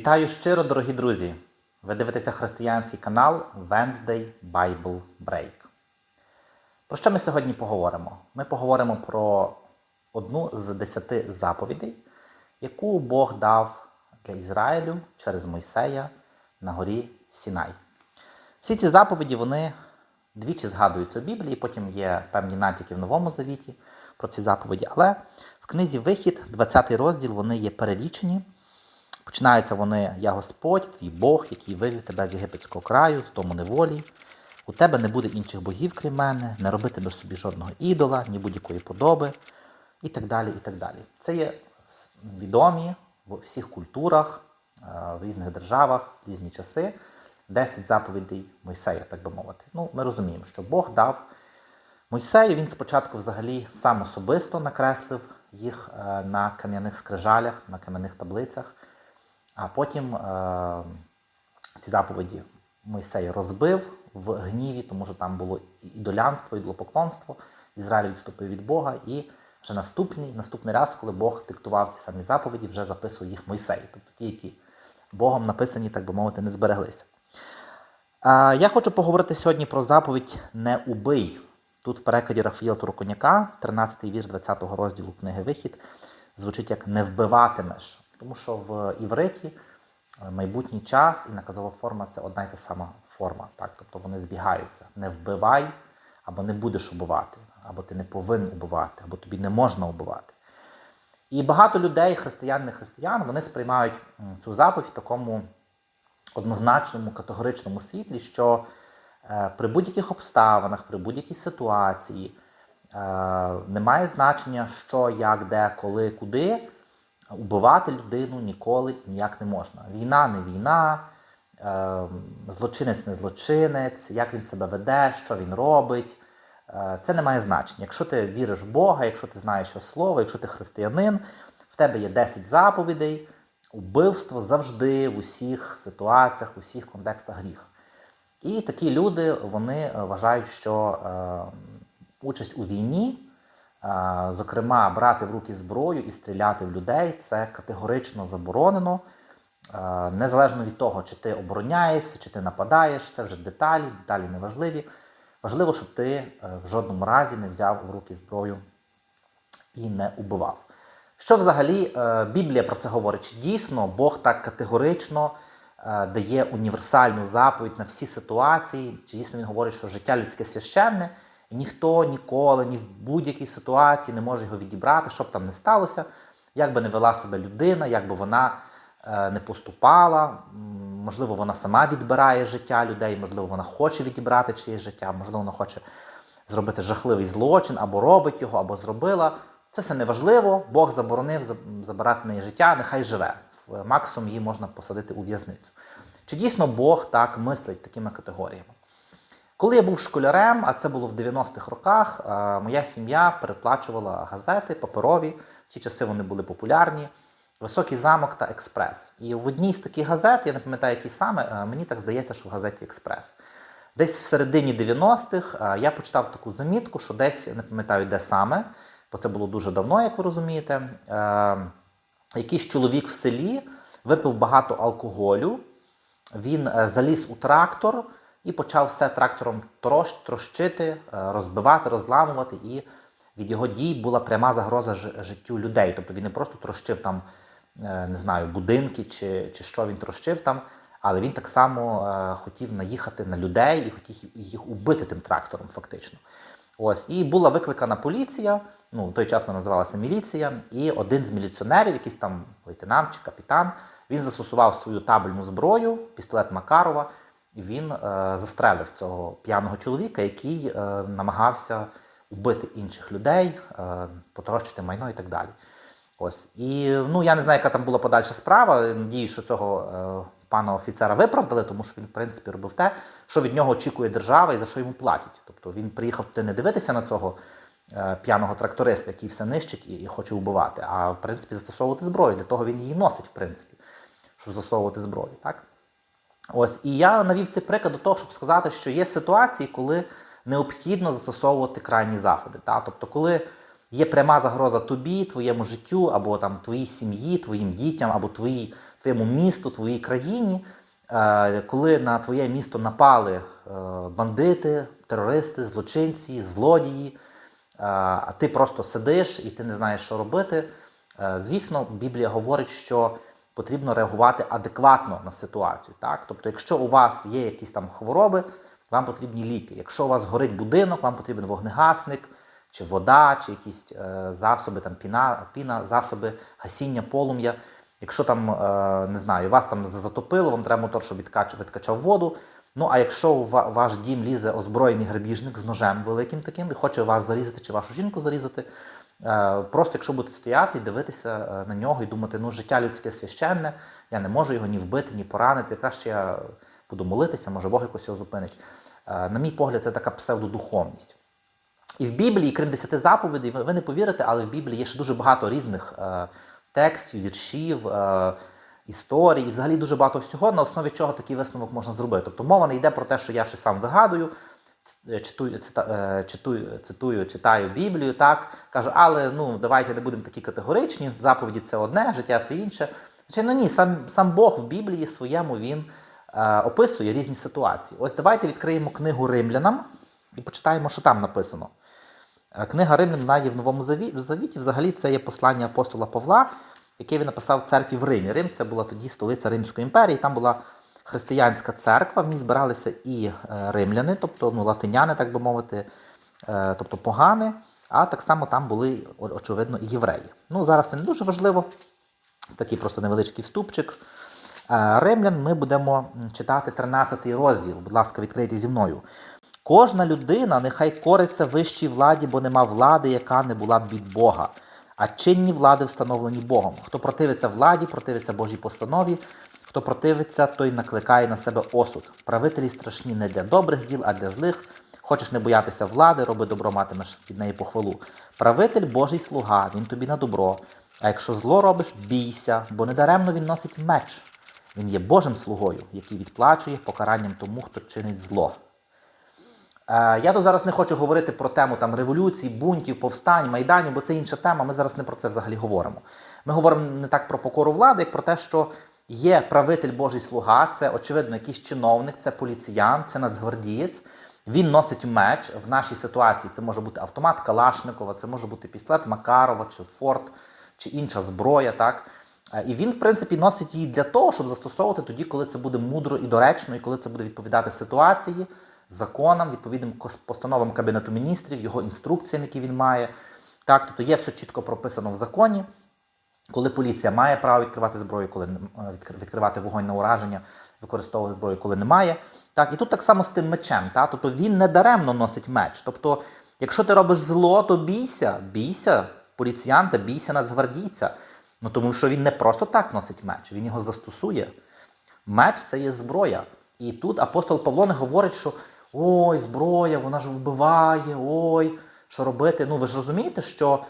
Вітаю щиро, дорогі друзі! Ви дивитеся християнський канал Wednesday Bible Break. Про що ми сьогодні поговоримо? Ми поговоримо про одну з десяти заповідей, яку Бог дав для Ізраїлю через Мойсея на горі Сінай. Всі ці заповіді вони двічі згадуються у Біблії, потім є певні натяки в Новому Завіті про ці заповіді, але в книзі Вихід, 20 розділ, вони є перелічені. Починаються вони, я Господь, твій Бог, який вивів тебе з єгипетського краю, з дому неволі. У тебе не буде інших богів, крім мене, не робитимеш собі жодного ідола, ні будь-якої подоби, і так далі. і так далі. Це є відомі в всіх культурах, е, в різних державах, в різні часи. 10 заповідей Мойсея, так би мовити. Ну, ми розуміємо, що Бог дав Мойсею, він спочатку взагалі сам особисто накреслив їх е, на кам'яних скрижалях, на кам'яних таблицях. А потім е, ці заповіді Мойсей розбив в гніві, тому що там було ідолянство, і ідолопоклонство. Ізраїль відступив від Бога, і вже наступний наступний раз, коли Бог диктував ті самі заповіді, вже записував їх Мойсей. Тобто ті, які Богом написані, так би мовити, не збереглися. Е, я хочу поговорити сьогодні про заповідь Не убий. Тут в перекладі Рафаїла Турконяка, 13-й вірш 20-го розділу книги Вихід, звучить як не вбиватимеш. Тому що в івриті е, майбутній час і наказова форма це одна й та сама форма. Так? Тобто вони збігаються. Не вбивай, або не будеш убивати, або ти не повинен убивати, або тобі не можна убивати. І багато людей, християн, не християн, вони сприймають цю заповідь в такому однозначному, категоричному світлі, що е, при будь-яких обставинах, при будь-якій ситуації е, немає значення, що, як, де, коли, куди. Убивати людину ніколи ніяк не можна. Війна не війна, е, злочинець не злочинець, як він себе веде, що він робить. Е, це не має значення. Якщо ти віриш в Бога, якщо ти знаєш що слово, якщо ти християнин, в тебе є 10 заповідей, убивство завжди в усіх ситуаціях, в усіх контекстах гріх. І такі люди вони вважають, що е, участь у війні. Зокрема, брати в руки зброю і стріляти в людей це категорично заборонено. Незалежно від того, чи ти обороняєшся, чи ти нападаєш, це вже деталі, деталі неважливі. Важливо, щоб ти е, в жодному разі не взяв в руки зброю і не убивав. Що взагалі е, Біблія про це говорить? Чи дійсно Бог так категорично е, дає універсальну заповідь на всі ситуації? Чи дійсно він говорить, що життя людське священне? І ніхто ніколи, ні в будь-якій ситуації не може його відібрати, що б там не сталося, як би не вела себе людина, як би вона е, не поступала. Можливо, вона сама відбирає життя людей, можливо, вона хоче відібрати чиєсь життя, можливо, вона хоче зробити жахливий злочин, або робить його, або зробила. Це все неважливо. Бог заборонив забирати неї життя, нехай живе. Максимум її можна посадити у в'язницю. Чи дійсно Бог так мислить такими категоріями? Коли я був школярем, а це було в 90-х роках, моя сім'я переплачувала газети паперові. В ті часи вони були популярні. Високий замок та експрес. І в одній з таких газет, я не пам'ятаю, які саме, мені так здається, що в газеті Експрес. Десь в середині 90-х я почитав таку замітку, що десь не пам'ятаю, де саме, бо це було дуже давно, як ви розумієте. Якийсь чоловік в селі випив багато алкоголю, він е, заліз у трактор і почав все трактором трош, трощити, е, розбивати, розламувати. І від його дій була пряма загроза життю людей. Тобто він не просто трощив там, е, не знаю, будинки чи, чи що він трощив там, але він так само е, хотів наїхати на людей і хотів їх убити тим трактором, фактично. Ось, і була викликана поліція. Ну, в той час вона називалася міліція, і один з міліціонерів, якийсь там лейтенант чи капітан, він застосував свою табельну зброю, пістолет Макарова, він е, застрелив цього п'яного чоловіка, який е, намагався вбити інших людей, е, потрощити майно і так далі. Ось. І ну, я не знаю, яка там була подальша справа. Надіюсь, що цього пана офіцера виправдали, тому що він, в принципі, робив те, що від нього очікує держава і за що йому платять. Тобто він приїхав туди не дивитися на цього п'яного тракториста, який все нищить і хоче вбивати, а в принципі застосовувати зброю. Для того він її носить, в принципі, щоб застосовувати зброю. так? Ось, І я навів цей приклад до того, щоб сказати, що є ситуації, коли необхідно застосовувати крайні заходи. Та? Тобто, коли є пряма загроза тобі, твоєму життю, або там твоїй сім'ї, твоїм дітям, або твоїй твоєму місту, твоїй країні, е, коли на твоє місто напали е, бандити, терористи, злочинці, злодії, е, а ти просто сидиш і ти не знаєш, що робити. Е, Звісно, Біблія говорить, що потрібно реагувати адекватно на ситуацію. Так? Тобто, якщо у вас є якісь там хвороби, вам потрібні ліки. Якщо у вас горить будинок, вам потрібен вогнегасник, чи вода, чи якісь е, засоби, там піна, піна, засоби гасіння полум'я. Якщо там, е, не знаю, вас там затопило, вам треба мотор, щоб відкач, відкачав воду. Ну а якщо у ваш дім лізе озброєний грабіжник з ножем великим таким і хоче вас зарізати чи вашу жінку зарізати, просто якщо будете стояти і дивитися е, на нього і думати, ну життя людське священне, я не можу його ні вбити, ні поранити. Краще я буду молитися, може Бог якось його зупинить. Е, На мій погляд, це така псевдодуховність. І в Біблії, крім десяти заповідей, ви не повірите, але в Біблії є ще дуже багато різних е, текстів, віршів, е, історій, і взагалі дуже багато всього, на основі чого такий висновок можна зробити. Тобто мова не йде про те, що я щось сам вигадую, читую, цита, е, читую, цитую, читаю Біблію, так кажу, але ну давайте не будемо такі категоричні. Заповіді це одне, життя це інше. Звичайно, ні, сам, сам Бог в Біблії своєму він е, описує різні ситуації. Ось давайте відкриємо книгу Римлянам і почитаємо, що там написано. Е, Книга Римлян вона в Новому Завіті. Взагалі це є послання апостола Павла, яке він написав в церкві в Римі. Рим це була тоді столиця Римської імперії. Там була християнська церква, в ній збиралися і е, римляни, тобто ну, латиняни, так би мовити, е, тобто погани, а так само там були, очевидно, і євреї. Ну, зараз це не дуже важливо. Такий просто невеличкий вступчик. Е, Римлян ми будемо читати 13 розділ. Будь ласка, відкрийте зі мною. Кожна людина нехай кориться вищій владі, бо нема влади, яка не була б від Бога, а чинні влади встановлені Богом. Хто противиться владі, противиться Божій постанові, хто противиться, той накликає на себе осуд. Правителі страшні не для добрих діл, а для злих. Хочеш не боятися влади, роби добро, матимеш від неї похвалу. Правитель Божий слуга, він тобі на добро. А якщо зло робиш, бійся, бо недаремно він носить меч. Він є Божим слугою, який відплачує покаранням тому, хто чинить зло. Е, Я тут зараз не хочу говорити про тему там революцій, бунтів, повстань, майданів, бо це інша тема. Ми зараз не про це взагалі говоримо. Ми говоримо не так про покору влади, як про те, що є правитель Божий слуга, це очевидно якийсь чиновник, це поліціян, це нацгвардієць. Він носить меч в нашій ситуації. Це може бути автомат Калашникова, це може бути пістолет Макарова чи Форт, чи інша зброя. Так? Е, І він, в принципі, носить її для того, щоб застосовувати тоді, коли це буде мудро і доречно, і коли це буде відповідати ситуації, законам, відповідним постановам Кабінету міністрів, його інструкціям, які він має. Так, тобто є все чітко прописано в законі, коли поліція має право відкривати зброю, коли е, відкр- відкривати вогонь на ураження, використовувати зброю, коли немає. Так, і тут так само з тим мечем. Так? Тобто він не даремно носить меч. Тобто, якщо ти робиш зло, то бійся, бійся поліціянта, бійся нацгвардійця. Ну тому що він не просто так носить меч, він його застосує. Меч це є зброя. І тут апостол Павло не говорить, що ой, зброя, вона ж вбиває, ой, що робити. Ну ви ж розумієте, що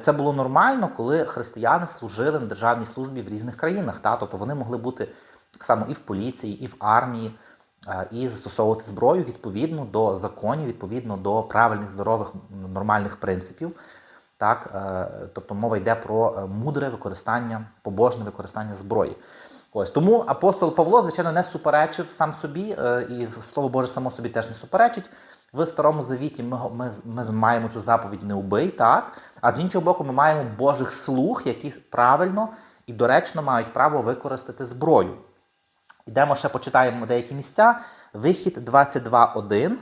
це було нормально, коли християни служили на державній службі в різних країнах. Та? Тобто вони могли бути так само і в поліції, і в армії, е, і застосовувати зброю відповідно до законів, відповідно до правильних, здорових, нормальних принципів. Так, е, тобто мова йде про е, мудре використання, побожне використання зброї. Ось тому апостол Павло, звичайно, не суперечив сам собі, е, і слово Боже само собі теж не суперечить. В старому завіті ми, ми, ми маємо цю заповідь не убий, так? А з іншого боку, ми маємо Божих слуг, які правильно і доречно мають право використати зброю. Ідемо ще почитаємо деякі місця. Вихід 22.1.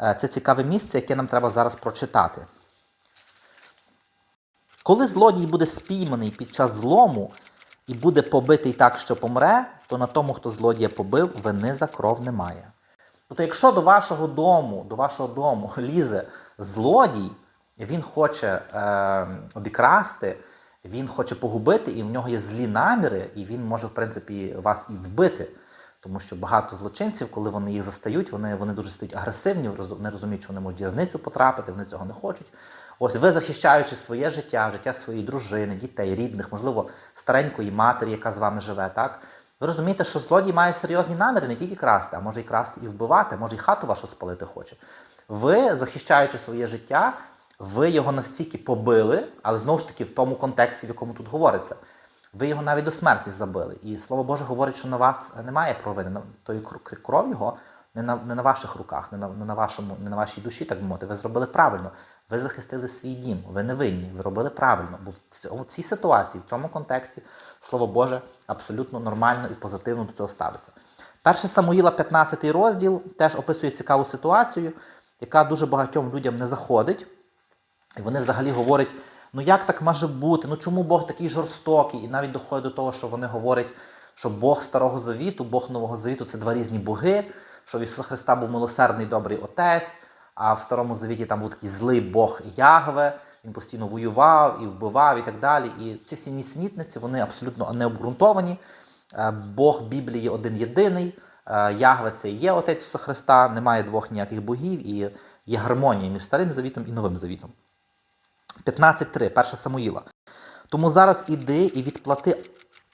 Е, Це цікаве місце, яке нам треба зараз прочитати. Коли злодій буде спійманий під час злому і буде побитий так, що помре, то на тому, хто злодія побив, вини за кров немає. Тобто, якщо до вашого дому, до вашого дому лізе злодій, він хоче е, обікрасти, він хоче погубити, і в нього є злі наміри, і він може, в принципі, вас і вбити. Тому що багато злочинців, коли вони їх застають, вони, вони дуже стають агресивні, не розуміють, що вони можуть в в'язницю потрапити, вони цього не хочуть. Ось ви захищаючи своє життя, життя своєї дружини, дітей, рідних, можливо, старенької матері, яка з вами живе, так? Ви розумієте, що злодій має серйозні наміри не тільки красти, а може і красти і вбивати, може і хату вашу спалити хоче. Ви, захищаючи своє життя, ви його настільки побили, але знову ж таки в тому контексті, в якому тут говориться. Ви його навіть до смерті забили. І слово Боже говорить, що на вас немає провини. На- кр- кров його не на, не на ваших руках, не на, не, на вашому, не на вашій душі, так би мовити. Ви зробили правильно. Ви захистили свій дім, ви не винні, ви робили правильно. Бо в цій ситуації, в цьому контексті, слово Боже абсолютно нормально і позитивно до цього ставиться. Перше Самуїла, 15 розділ, теж описує цікаву ситуацію, яка дуже багатьом людям не заходить. І вони взагалі говорять: ну як так може бути? Ну чому Бог такий жорстокий? І навіть доходить до того, що вони говорять, що Бог Старого Завіту, Бог Нового Завіту це два різні боги, що в Ісуса Христа був милосердний добрий отець, а в Старому Завіті там був такий злий Бог Ягве, він постійно воював і вбивав і так далі. І ці всі нісенітниці, вони абсолютно не обґрунтовані. Е, Бог Біблії один єдиний. Е, Ягве це і є Отець Ісуса Христа, немає двох ніяких богів, і є гармонія між Старим Завітом і Новим Завітом. 15.3, 1 Самуїла. Тому зараз іди і відплати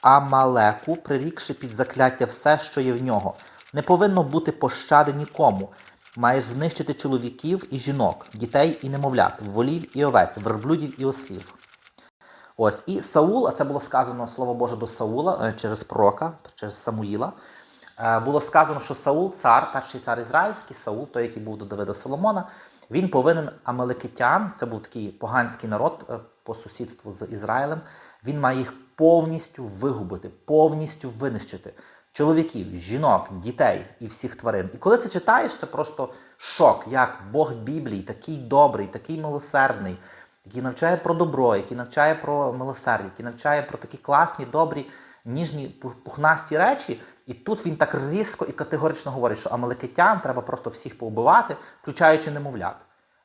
Амалеку, прирікши під закляття все, що є в нього. Не повинно бути пощади нікому. Маєш знищити чоловіків і жінок, дітей і немовлят, волів і овець, верблюдів і ослів. Ось і Саул, а це було сказано слово Боже до Саула е, через пророка, через Самуїла. Е, Було сказано, що Саул, цар, перший цар ізраїльський, Саул, той, який був до Давида Соломона, він повинен амалекитян, це був такий поганський народ е, по сусідству з Ізраїлем. Він має їх повністю вигубити, повністю винищити. Чоловіків, жінок, дітей і всіх тварин. І коли це читаєш, це просто шок, як Бог Біблії, такий добрий, такий милосердний, який навчає про добро, який навчає про милосердя, який навчає про такі класні, добрі, ніжні, пух- пухнасті речі. І тут він так різко і категорично говорить, що амалекитян треба просто всіх повбивати, включаючи немовлят.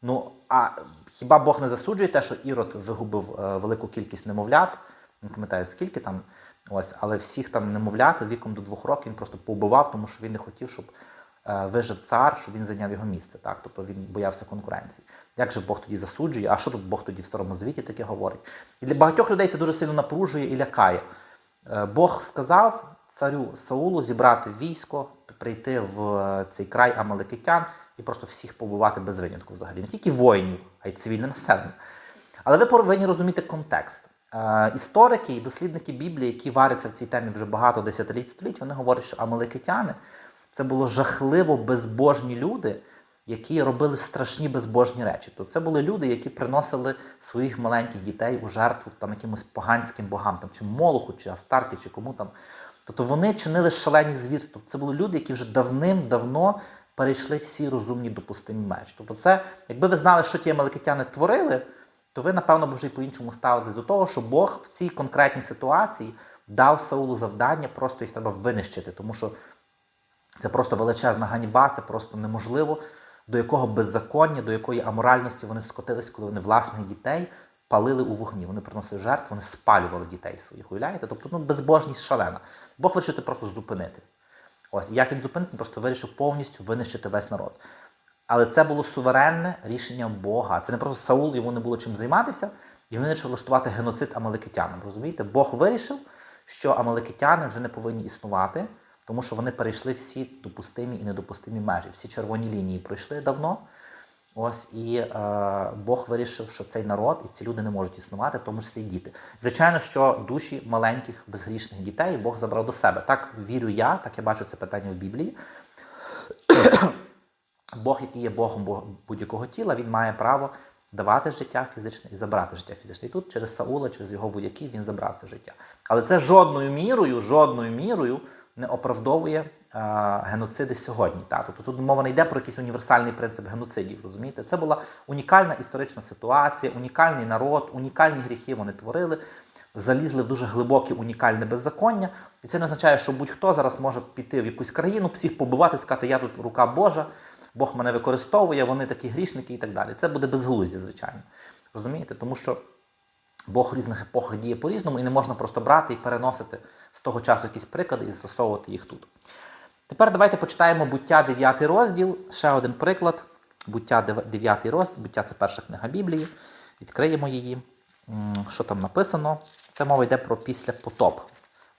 Ну а хіба Бог не засуджує те, що Ірод вигубив е, велику кількість немовлят? Не пам'ятаю скільки там. Ось, але всіх там немовлят віком до двох років він просто повбивав, тому що він не хотів, щоб е, вижив цар, щоб він зайняв його місце. Так? Тобто він боявся конкуренції. Як же Бог тоді засуджує? А що тут Бог тоді в старому звіті таке говорить? І для багатьох людей це дуже сильно напружує і лякає. Е, Бог сказав царю Саулу зібрати військо, прийти в е, цей край Амалекитян і просто всіх побивати без винятку взагалі. Не тільки воїнів, а й цивільне населення. Але ви повинні розуміти контекст. Е, історики і дослідники Біблії, які варяться в цій темі вже багато десятиліть століть, вони говорять, що амалекитяни це було жахливо безбожні люди, які робили страшні безбожні речі. То це були люди, які приносили своїх маленьких дітей у жертву там якимось поганським богам, там чи Молоху, чи Астарті, чи кому там. Тобто вони чинили шалені звірства. Це були люди, які вже давним-давно перейшли всі розумні допустимі межі. Тобто, це, якби ви знали, що ті амалекитяни творили, то ви, напевно, б вже й по-іншому ставились до того, що Бог в цій конкретній ситуації дав Саулу завдання, просто їх треба винищити, тому що це просто величезна ганьба, це просто неможливо, до якого беззаконня, до якої аморальності вони скотились, коли вони власних дітей палили у вогні. Вони приносили жертв, вони спалювали дітей своїх. Уявляєте? Тобто ну, безбожність шалена. Бог вирішив просто зупинити. Ось, як він зупинити, він просто вирішив повністю винищити весь народ. Але це було суверенне рішення Бога. Це не просто Саул, йому не було чим займатися, і він вирішив влаштувати геноцид амалекитянам. Розумієте? Бог вирішив, що амалекитяни вже не повинні існувати, тому що вони перейшли всі допустимі і недопустимі межі. Всі червоні лінії пройшли давно. Ось і е, Бог вирішив, що цей народ і ці люди не можуть існувати, в тому числі і діти. Звичайно, що душі маленьких безгрішних дітей Бог забрав до себе. Так вірю я, так я бачу це питання в Біблії. Бог, який є Богом будь-якого тіла, він має право давати життя фізичне і забрати життя фізичне. І тут через Саула, через його вояків він забрав це життя. Але це жодною мірою, жодною мірою не оправдовує е, геноциди сьогодні. Та? Тобто тут мова не йде про якийсь універсальний принцип геноцидів. Розумієте? Це була унікальна історична ситуація, унікальний народ, унікальні гріхи вони творили. Залізли в дуже глибоке унікальне беззаконня, і це не означає, що будь-хто зараз може піти в якусь країну, всіх побивати, сказати, я тут рука Божа, Бог мене використовує, вони такі грішники і так далі. Це буде безглуздя, звичайно. Розумієте? Тому що Бог в різних епохах діє по-різному, і не можна просто брати і переносити з того часу якісь приклади і застосовувати їх тут. Тепер давайте почитаємо буття 9 розділ. Ще один приклад. Буття 9 розділ, буття це перша книга Біблії. Відкриємо її. Що там написано? Це мова йде про після потоп.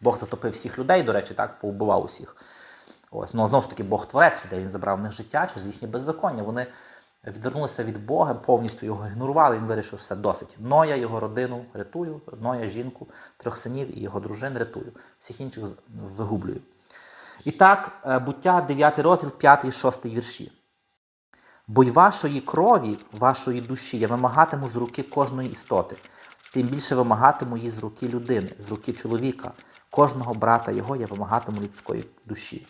Бог затопив всіх людей, до речі, так, повбивав усіх. Ось, ну знову ж таки, Бог творець людей, він забрав в них життя через їхнє беззаконня. Вони відвернулися від Бога, повністю його ігнорували. Він вирішив, все досить. Ноя, його родину рятую, Ноя, жінку, трьох синів і його дружин рятую. Всіх інших вигублюю. І так, е, буття 9 розділ, 5 і 6 вірші. Бо й вашої крові, вашої душі я вимагатиму з руки кожної істоти, тим більше вимагатиму її з руки людини, з руки чоловіка, кожного брата його я вимагатиму людської душі.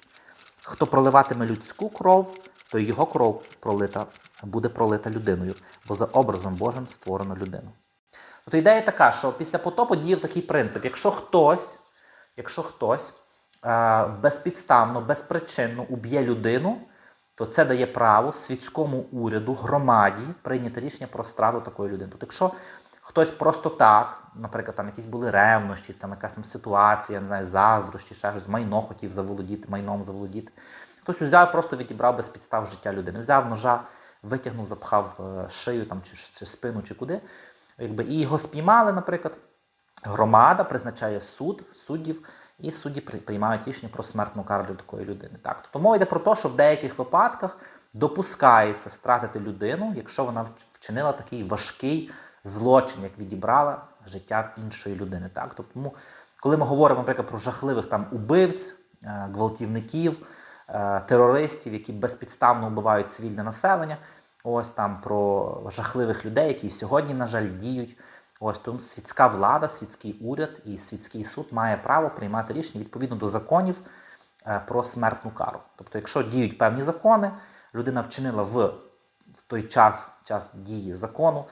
Хто проливатиме людську кров, то його кров пролита, буде пролита людиною, бо за образом Божим створено людину. Тобто ідея така, що після потопу діяв такий принцип: якщо хтось, якщо хтось е, безпідставно, безпричинно уб'є людину, то це дає право світському уряду, громаді прийняти рішення про страту такої людини. Тобто, якщо хтось просто так, наприклад, там якісь були ревнощі, там якась там ситуація, не знаю, заздрощі, ще щось, майно хотів заволодіти, майном заволодіти. Хтось взяв, просто відібрав без підстав життя людини. Взяв ножа, витягнув, запхав е, шию там, чи, чи спину, чи куди. Якби, і його спіймали, наприклад. Громада призначає суд, суддів, і судді приймають рішення про смертну кару для такої людини. Так, тобто мова йде про те, що в деяких випадках допускається стратити людину, якщо вона вчинила такий важкий злочин, як відібрала життя іншої людини. Так, тобто, тому, коли ми говоримо, наприклад, про жахливих там убивць, е, гвалтівників, е, терористів, які безпідставно вбивають цивільне населення, ось там про жахливих людей, які сьогодні, на жаль, діють. Ось тому світська влада, світський уряд і світський суд має право приймати рішення відповідно до законів е, про смертну кару. Тобто, якщо діють певні закони, людина вчинила в, той час, час дії закону,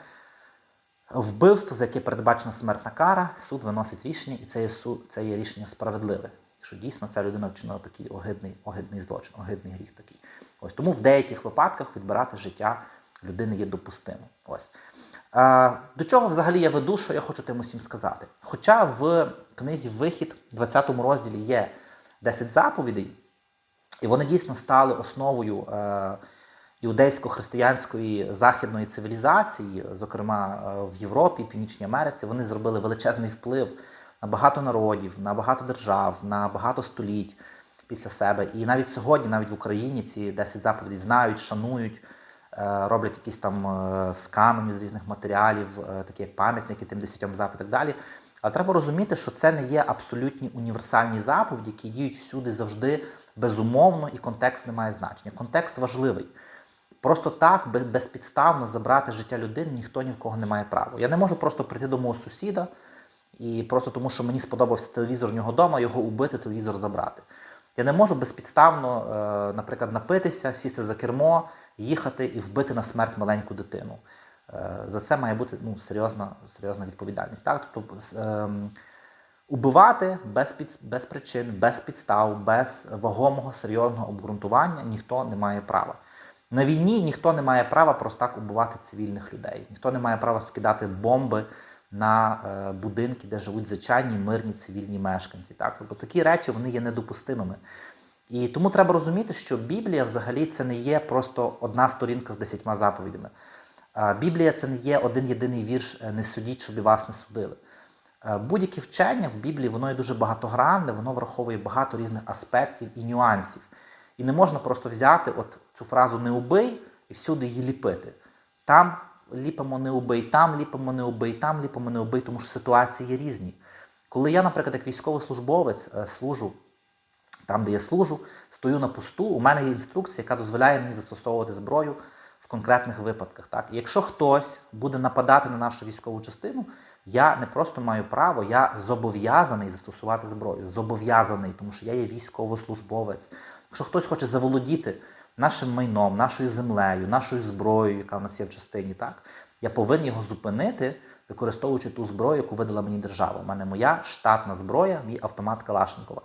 вбивство, за яке передбачена смертна кара, суд виносить рішення, і це є, суд, це є рішення справедливе. Якщо дійсно ця людина вчинила такий огидний, огидний злочин, огидний гріх такий. Ось тому в деяких випадках відбирати життя людини є допустимо. Ось. Е, До чого взагалі я веду, що я хочу тим усім сказати? Хоча в книзі Вихід, 20 розділі, є 10 заповідей, і вони дійсно стали основою е, іудейсько-християнської західної цивілізації, зокрема е, в Європі, Північній Америці, вони зробили величезний вплив на багато народів, на багато держав, на багато століть після себе. І навіть сьогодні, навіть в Україні, ці 10 заповідей знають, шанують, е, роблять якісь там е, з каменю з різних матеріалів, е, такі як пам'ятники тим 10 заповідей і так далі. Але треба розуміти, що це не є абсолютні універсальні заповіді, які діють всюди завжди безумовно, і контекст не має значення. Контекст важливий. Просто так, безпідставно забрати життя людини ніхто ні в кого не має права. Я не можу просто прийти до мого сусіда і просто тому, що мені сподобався телевізор в нього вдома, його убити, телевізор забрати. Я не можу безпідставно, е, наприклад, напитися, сісти за кермо, їхати і вбити на смерть маленьку дитину. Е, За це має бути ну, серйозна, серйозна відповідальність. Так? Тобто, ем, убивати без, під, без причин, без підстав, без вагомого серйозного обґрунтування ніхто не має права. На війні ніхто не має права просто так убивати цивільних людей. Ніхто не має права скидати бомби на е, будинки, де живуть звичайні мирні цивільні мешканці. Так? Тобто такі речі вони є недопустимими. І тому треба розуміти, що Біблія взагалі це не є просто одна сторінка з десятьма заповідями. Біблія це не є один єдиний вірш е, не судіть, щоб і вас не судили. Е, Будь-яке вчення в Біблії воно є дуже багатогранне, воно враховує багато різних аспектів і нюансів. І не можна просто взяти от цю фразу не убий і всюди її ліпити. Там ліпимо не убий, там ліпимо не убий, там ліпимо не убий, тому що ситуації є різні. Коли я, наприклад, як військовослужбовець е, служу там, де я служу, стою на посту, у мене є інструкція, яка дозволяє мені застосовувати зброю в конкретних випадках. Так? І якщо хтось буде нападати на нашу військову частину, я не просто маю право, я зобов'язаний застосувати зброю. Зобов'язаний, тому що я є військовослужбовець. Якщо хтось хоче заволодіти нашим майном, нашою землею, нашою зброєю, яка в нас є в частині, так, я повинен його зупинити, використовуючи ту зброю, яку видала мені держава. У мене моя штатна зброя, мій автомат Калашникова.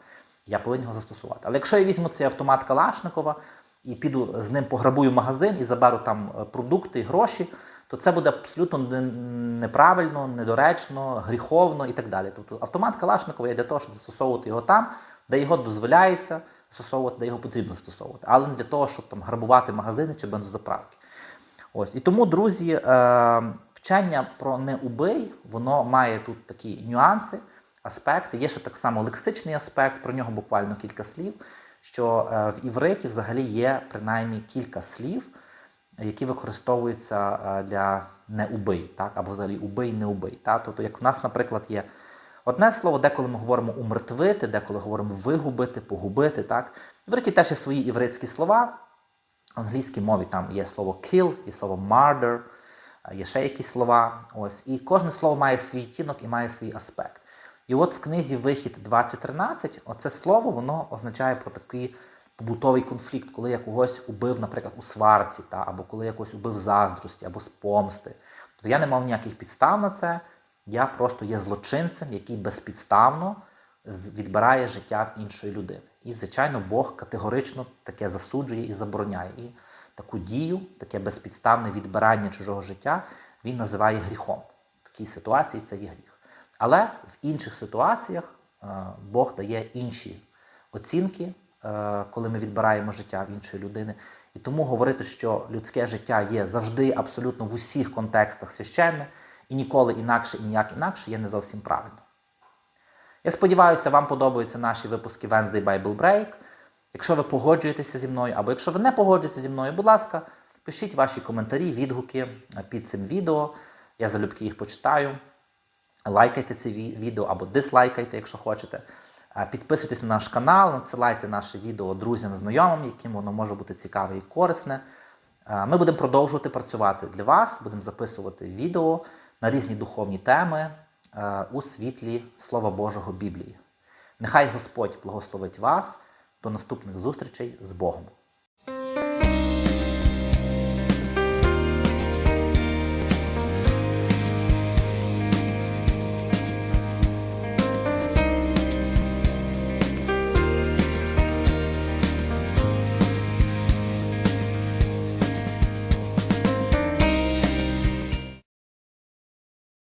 Я повинен його застосувати. Але якщо я візьму цей автомат Калашникова і піду з ним пограбую магазин і заберу там е, продукти і гроші, то це буде абсолютно неправильно, недоречно, гріховно і так далі. Тобто автомат Калашникова є для того, щоб застосовувати його там, де його дозволяється застосовувати, де його потрібно застосовувати, але не для того, щоб там грабувати магазини чи бензозаправки. Ось і тому, друзі, е, вчення про не убий, воно має тут такі нюанси, аспекти. Є ще так само лексичний аспект, про нього буквально кілька слів. Що е, в івриті взагалі є принаймні кілька слів, які використовуються е, для не убий, так? або взагалі убий, не убий. Тобто, як в нас, наприклад, є одне слово, деколи ми говоримо умертвити, деколи говоримо вигубити, погубити. Так? В івриті теж є свої івритські слова. В англійській мові там є слово kill, є слово murder, є ще якісь слова. Ось. І кожне слово має свій тінок і має свій аспект. І от в книзі Вихід 2013 оце слово воно означає про такий побутовий конфлікт, коли я когось убив, наприклад, у сварці, та, або коли я когось убив заздрості, або з помсти. Тобто я не мав ніяких підстав на це, я просто є злочинцем, який безпідставно відбирає життя в іншої людини. І, звичайно, Бог категорично таке засуджує і забороняє. І таку дію, таке безпідставне відбирання чужого життя він називає гріхом. В такій ситуації це є гріх. Але в інших ситуаціях е, Бог дає інші оцінки, е, коли ми відбираємо життя в іншої людини. І тому говорити, що людське життя є завжди абсолютно в усіх контекстах священне і ніколи інакше і ніяк інакше є не зовсім правильно. Я сподіваюся, вам подобаються наші випуски Wednesday Bible Break. Якщо ви погоджуєтеся зі мною, або якщо ви не погоджуєтеся зі мною, будь ласка, пишіть ваші коментарі, відгуки під цим відео. Я залюбки їх почитаю. Лайкайте це відео або дислайкайте, якщо хочете. Підписуйтесь на наш канал, надсилайте наше відео друзям, знайомим, яким воно може бути цікаве і корисне. Ми будемо продовжувати працювати для вас, будемо записувати відео на різні духовні теми е, у світлі Слова Божого Біблії. Нехай Господь благословить вас. До наступних зустрічей з Богом.